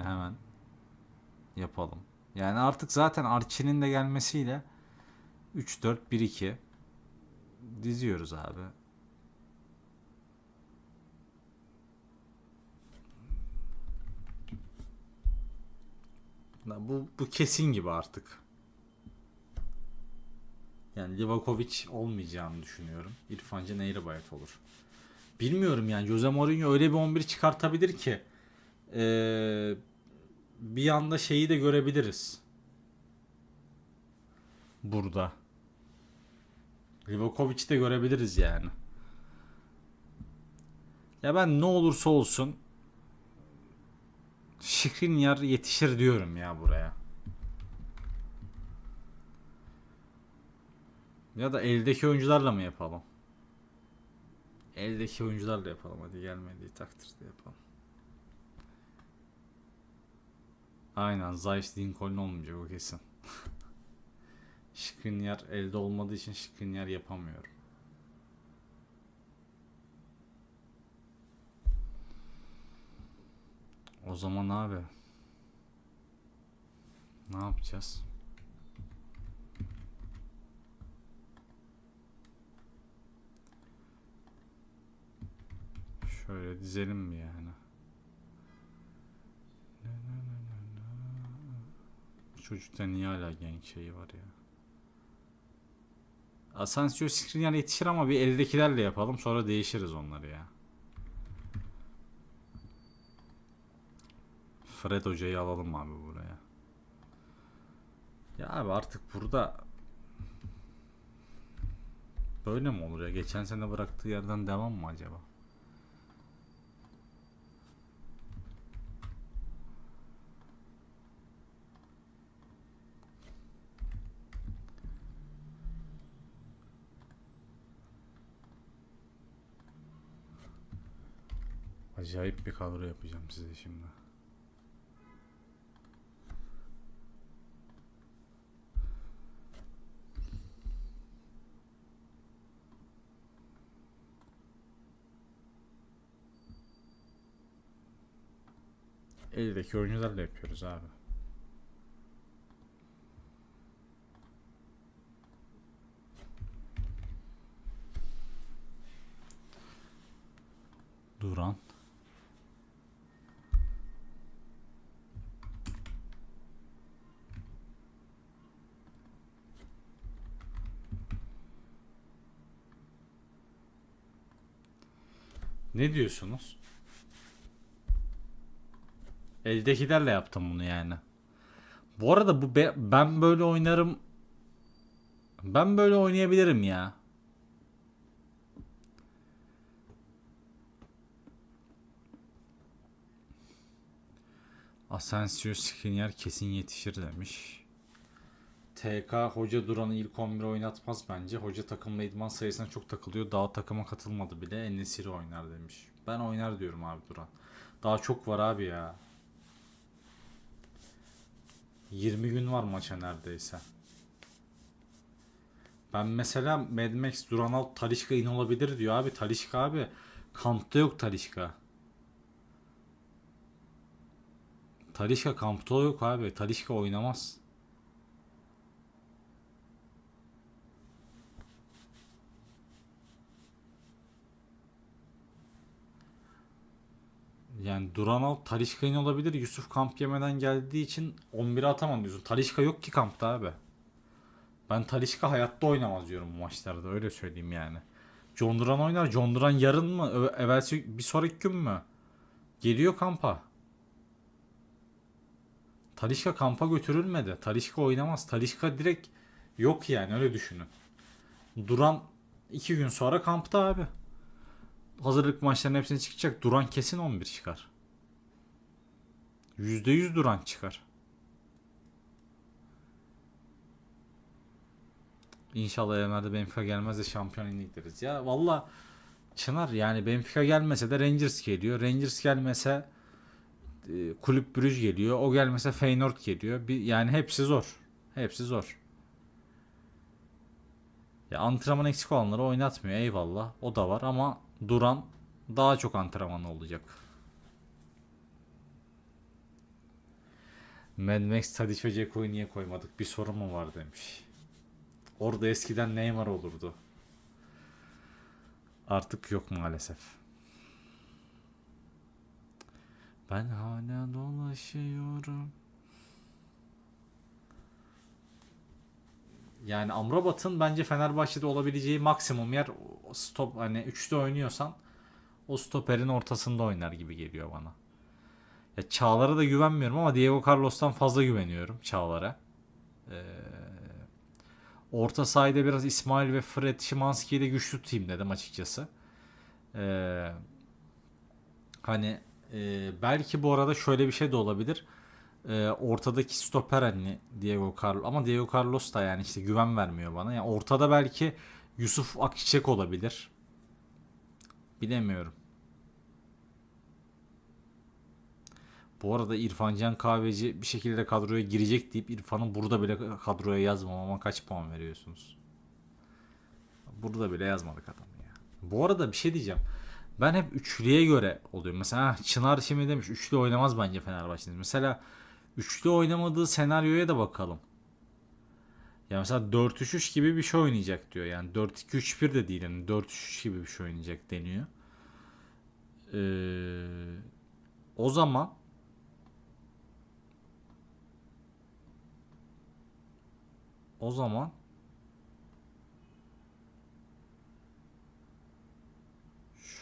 yani hemen yapalım. Yani artık zaten Archie'nin de gelmesiyle 3-4-1-2 diziyoruz abi. Bu, bu kesin gibi artık. Yani Livakovic olmayacağını düşünüyorum. İrfan Can olur. Bilmiyorum yani Jose Mourinho öyle bir 11 çıkartabilir ki ee, bir anda şeyi de görebiliriz. Burada. Livakovic'i de görebiliriz yani. Ya ben ne olursa olsun Skriniar yetişir diyorum ya buraya. Ya da eldeki oyuncularla mı yapalım? Eldeki oyuncularla yapalım hadi gelmediği takdirde yapalım. Aynen Zayt Lincoln olmayacak o kesin. Skriniar elde olmadığı için Skriniar yapamıyorum. O zaman abi ne yapacağız? Şöyle dizelim mi yani? Çocukta niye hala genç şeyi var ya? Asensio Skriniar yetişir ama bir eldekilerle yapalım sonra değişiriz onları ya. Fred hocayı alalım abi buraya. Ya abi artık burada böyle mi olur ya? Geçen sene bıraktığı yerden devam mı acaba? Acayip bir kadro yapacağım size şimdi. Eldeki oyuncularla yapıyoruz abi. Duran. Ne diyorsunuz? Eldekilerle yaptım bunu yani. Bu arada bu be- ben böyle oynarım. Ben böyle oynayabilirim ya. Asensio Skriniar kesin yetişir demiş. TK hoca Duran'ı ilk 11 oynatmaz bence. Hoca takımla idman sayısına çok takılıyor. Daha takıma katılmadı bile. Enesiri oynar demiş. Ben oynar diyorum abi Duran. Daha çok var abi ya. 20 gün var maça neredeyse. Ben mesela Mad Max Duran alt Talişka in olabilir diyor abi. Talişka abi. Kampta yok Talişka. Talişka kampta yok abi. Talişka oynamaz. Yani Duranov Talişka in olabilir. Yusuf kamp yemeden geldiği için 11'e atamam diyorsun. Talişka yok ki kampta abi. Ben Talişka hayatta oynamaz diyorum bu maçlarda. Öyle söyleyeyim yani. John Duran oynar. John Duran yarın mı? Evvelsi bir sonraki gün mü? Geliyor kampa. Talişka kampa götürülmedi. Talişka oynamaz. Talişka direkt yok yani öyle düşünün. Duran iki gün sonra kampta abi. Hazırlık maçlarının hepsine çıkacak. Duran kesin 11 çıkar. %100 Duran çıkar. İnşallah Emel'de Benfica gelmez de şampiyon gideriz. Ya valla Çınar yani Benfica gelmese de Rangers geliyor. Rangers gelmese e, Kulüp Brüj geliyor. O gelmese Feyenoord geliyor. Bir, yani hepsi zor. Hepsi zor. Ya antrenman eksik olanları oynatmıyor eyvallah. O da var ama Duran daha çok antrenman olacak. Mad Max Tadic ve Ceko'yu niye koymadık? Bir sorun mu var demiş. Orada eskiden Neymar olurdu. Artık yok maalesef. Ben hala dolaşıyorum. Yani Amrabat'ın bence Fenerbahçe'de olabileceği maksimum yer stop hani üçlü oynuyorsan o stoperin ortasında oynar gibi geliyor bana. Ya Çağlar'a da güvenmiyorum ama Diego Carlos'tan fazla güveniyorum Çağlar'a. Ee, orta sahada biraz İsmail ve Fred Şimanski'yi de güçlü tutayım dedim açıkçası. Ee, hani e, belki bu arada şöyle bir şey de olabilir. Ee, ortadaki stoper hani Diego Carlos ama Diego Carlos da yani işte güven vermiyor bana. Yani ortada belki Yusuf Akçiçek olabilir. Bilemiyorum. Bu arada İrfan Can Kahveci bir şekilde kadroya girecek deyip İrfan'ı burada bile kadroya yazmamama kaç puan veriyorsunuz? Burada bile yazmadık adamı ya. Bu arada bir şey diyeceğim. Ben hep üçlüye göre oluyor. Mesela Çınar şimdi demiş üçlü oynamaz bence Fenerbahçe'nin. Mesela üçlü oynamadığı senaryoya da bakalım. Ya mesela 4-3-3 gibi bir şey oynayacak diyor. Yani 4-2-3-1 de değil. Yani 4-3-3 gibi bir şey oynayacak deniyor. Ee, o zaman o zaman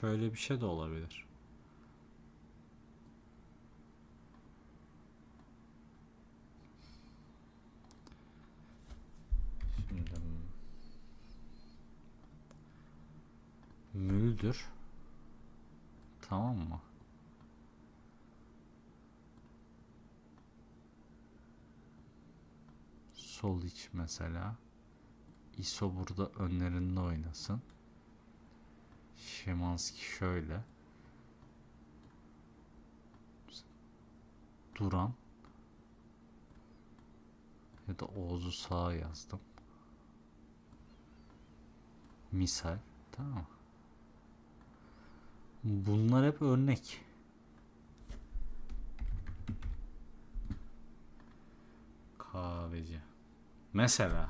şöyle bir şey de olabilir. Şimdi Müldür. Tamam mı? Sol iç mesela. ISO burada önlerinde oynasın. Şimanski şöyle. Duran. Ya da Oğuz'u sağa yazdım. Misal. Tamam. Bunlar hep örnek. Kahveci. Mesela.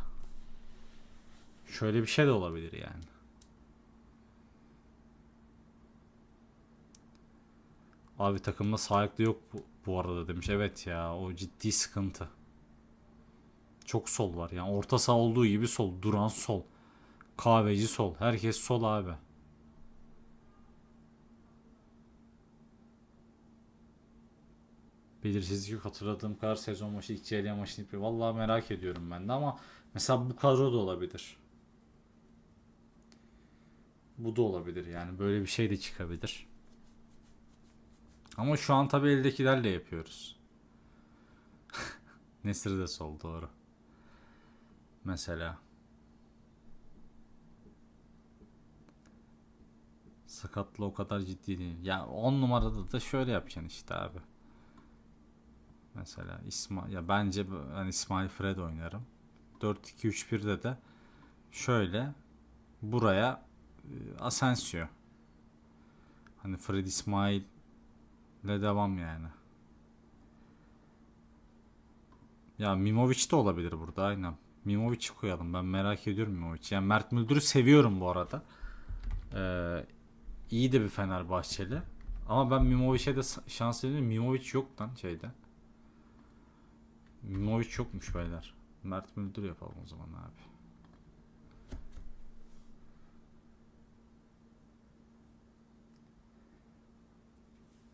Şöyle bir şey de olabilir yani. Abi takımda sağlıklı yok bu, bu arada demiş. Evet ya o ciddi sıkıntı. Çok sol var yani orta saha olduğu gibi sol. Duran sol. Kahveci sol. Herkes sol abi. Belirsizlik yok. Hatırladığım kadar sezon başı ilk CL maçını yapıyor. Vallahi merak ediyorum ben de ama mesela bu kadro da olabilir. Bu da olabilir yani. Böyle bir şey de çıkabilir. Ama şu an tabii eldekilerle yapıyoruz. Nesri de sol doğru. Mesela. Sakatlı o kadar ciddi değil. Ya 10 numarada da şöyle yapacaksın işte abi. Mesela İsmail ya bence ben İsmail Fred oynarım. 4-2-3-1'de de şöyle buraya e, Asensio. Hani Fred İsmail ile devam yani. Ya Mimovic de olabilir burada aynen. Mimovic'i koyalım. Ben merak ediyorum Mimovic'i. Yani Mert Müldür'ü seviyorum bu arada. Ee, iyi de bir Fenerbahçeli. Ama ben Mimovic'e de şans veriyorum. Mimovic yok lan şeyde. Mimovic yokmuş beyler. Mert Müldür yapalım o zaman abi.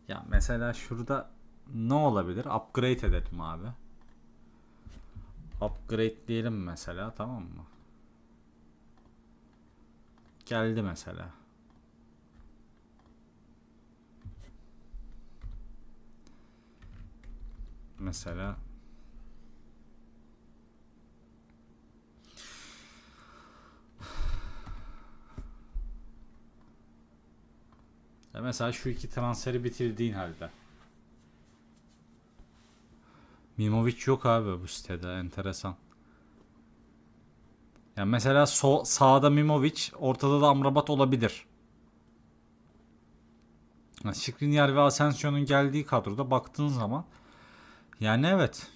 Ya mesela şurada ne olabilir? Upgrade edelim abi. Upgrade diyelim mesela tamam mı? Geldi mesela. Mesela Ya mesela şu iki transferi bitirdiğin halde. Mimovic yok abi bu sitede enteresan. Yani mesela so sağda Mimovic, ortada da Amrabat olabilir. Yani Skriniar ve Asensio'nun geldiği kadroda baktığın zaman yani evet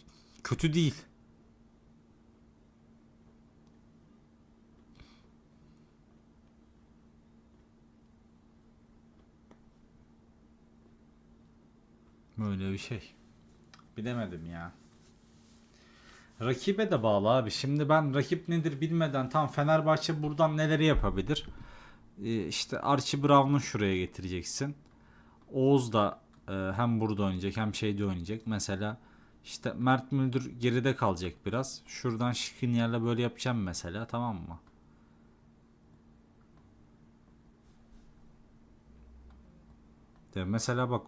Kötü değil. Böyle bir şey. Bilemedim ya. Rakibe de bağlı abi. Şimdi ben rakip nedir bilmeden tam Fenerbahçe buradan neleri yapabilir? Ee, işte Archie Brown'u şuraya getireceksin. Oğuz da e, hem burada oynayacak hem şeyde oynayacak. Mesela işte Mert Müldür geride kalacak biraz. Şuradan Şikrinyar'la böyle yapacağım mesela tamam mı? De mesela bak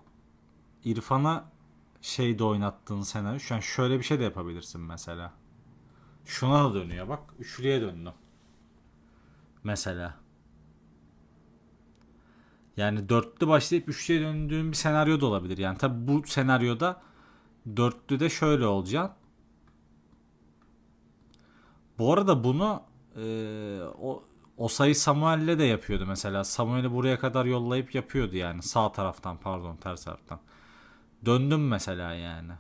İrfan'a şeyde oynattığın senaryo şu an şöyle bir şey de yapabilirsin mesela. Şuna da dönüyor bak. Üçlüye döndüm. Mesela. Yani dörtlü başlayıp üçlüye döndüğün bir senaryo da olabilir. Yani tabi bu senaryoda dörtlü de şöyle olacak. Bu arada bunu eee, o o sayı Samuel'le de yapıyordu mesela. Samuel'i buraya kadar yollayıp yapıyordu yani. Sağ taraftan pardon ters taraftan. Döndüm mesela yani.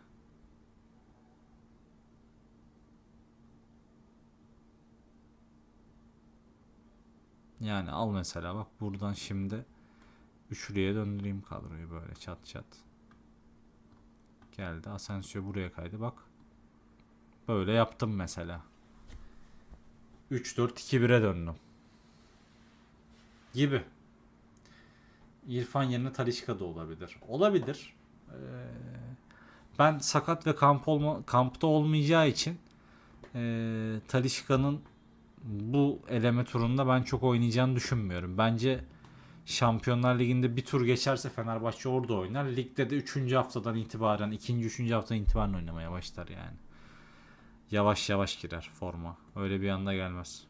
Yani al mesela bak buradan şimdi üçlüye döndüreyim kadroyu böyle çat çat. Geldi Asensio buraya kaydı bak. Böyle yaptım mesela. 3-4-2-1'e döndüm. Gibi. İrfan yerine Talişka da olabilir. Olabilir. Ee, ben sakat ve kamp olma, kampta olmayacağı için ee, Talişka'nın bu eleme turunda ben çok oynayacağını düşünmüyorum. Bence Şampiyonlar Ligi'nde bir tur geçerse Fenerbahçe orada oynar. Ligde de 3. haftadan itibaren, 2. 3. haftadan itibaren oynamaya başlar yani. Yavaş yavaş girer forma. Öyle bir anda gelmez.